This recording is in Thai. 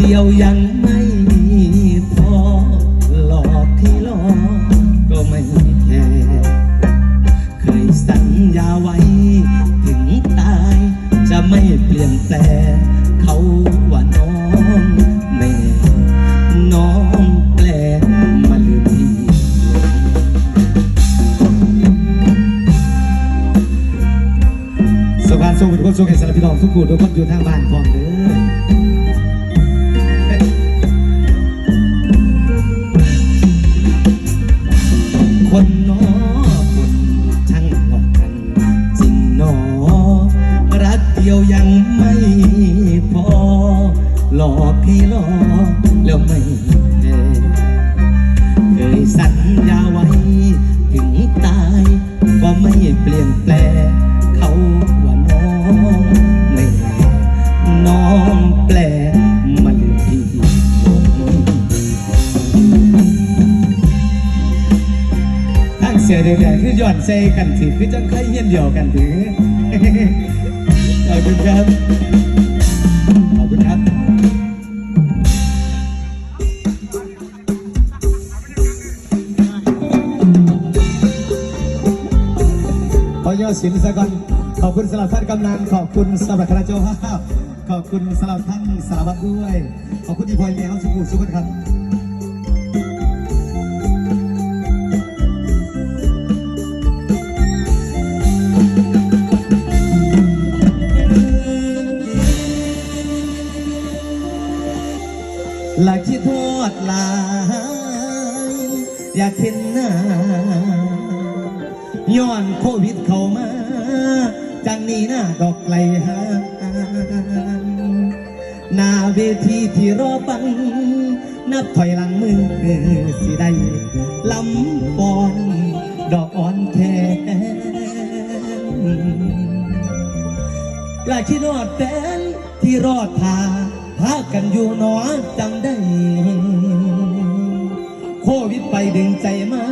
เดียวยังไม่มีพอหลอกที่หลอกก็ไม่แคร์เคยสัญญาไว้ ถึงตายจะไม่เปลี่ยนแปลงเขาว่าน้องแม่น้องแปลมาลืมพี่สวัสดีสุขทุกคนสุขให้สารพี่น้องทุกคนทุกคนอยู่ทางบ้านพร้อมเด้อ ดียวยังไม่พอ หลอกพี่หลอกแล้วไม่เคยสัญญาไว้ ถึงตายก็ไม่เปลี่ยนแปลงเขาว่าน้องไม่น่น้องแปลมาลืมพี่ทั้งเสียเดียวๆคือย้อนใส่กันถือคือจังเคยเฮียนเดียวกันถือ ขอบคุณครับ ขอบคุณครับ ขอยอสินสะก่อนขอบคุณสำหรับท่านกำนันขอบคุณสำหรับคณะเจ้าภาพขอบคุณสำหรับท่านสารวัตรด้วย ขอบคุณที่พลอยแมวสุขุมสุขครับ ลักที่ทษหลาย อยากเห็นหน้าย้อนโควิดเข้ามา จังนี้หน้าดอกไกลหาหน้าเวทีที่รอฟัง นับถอยหลังมือสิได้ลำบอนดอกอ่อนแทนลาคิดรอดแฟนที่รอดทา พากันอยู่หนอจำได้โควิดไปดึงใจมา